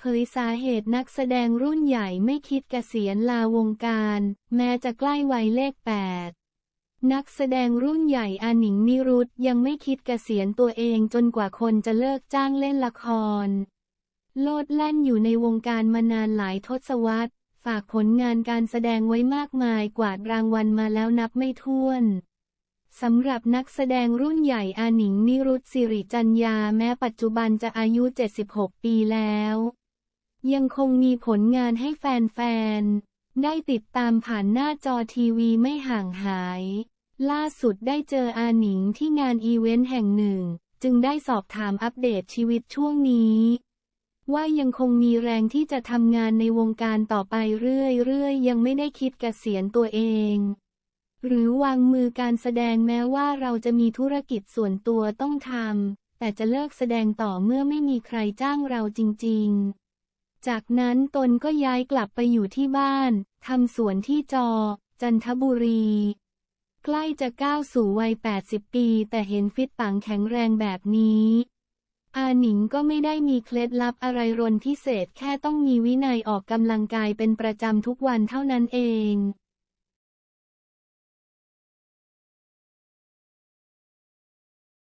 เผยสาเหตุนักแสดงรุ่นใหญ่ไม่คิดเกษียณลาวงการ แม้จะใกล้วัยเลขแปดนักแสดงรุ่นใหญ่อาหนิงนิรุตยังไม่คิดเกษียณตัวเองจนกว่าคนจะเลิกจ้างเล่นละคร โลดแล่นอยู่ในวงการมานานหลายทศวรรษ ฝากผลงานการแสดงไว้มากมายกวาดรางวัลมาแล้วนับไม่ถ้วนสำหรับนักแสดงรุ่นใหญ่อาหนิงนิรุตสิริจัญญาแม้ปัจจุบันจะอายุ 76 ปีแล้ว ยังคงมีผลงานให้แฟนๆ ได้ติดตามผ่านหน้าจอทีวีไม่ห่างหาย ล่าสุดได้เจออาหนิงที่งานอีเวนต์แห่งหนึ่ง จึงได้สอบถามอัปเดตชีวิตช่วงนี้ ว่ายังคงมีแรงที่จะทำงานในวงการต่อไปเรื่อยๆ ยังไม่ได้คิดเกษียณตัวเอง หรือวางมือการแสดงแม้ว่าเราจะมีธุรกิจส่วนตัวต้องทำแต่จะเลิกแสดงต่อเมื่อไม่มีใครจ้างเราจริง ๆ จากนั้นตนก็ย้ายกลับไปอยู่ที่บ้าน ทำสวนที่จอ จันทบุรี ใกล้จะก้าวสู่วัย 80 ปี แต่เห็นฟิตปังแข็งแรงแบบนี้ อาหนิงก็ไม่ได้มีเคล็ดลับอะไรรนพิเศษแค่ต้องมีวินัยออกกำลังกายเป็นประจำทุกวันเท่านั้นเอง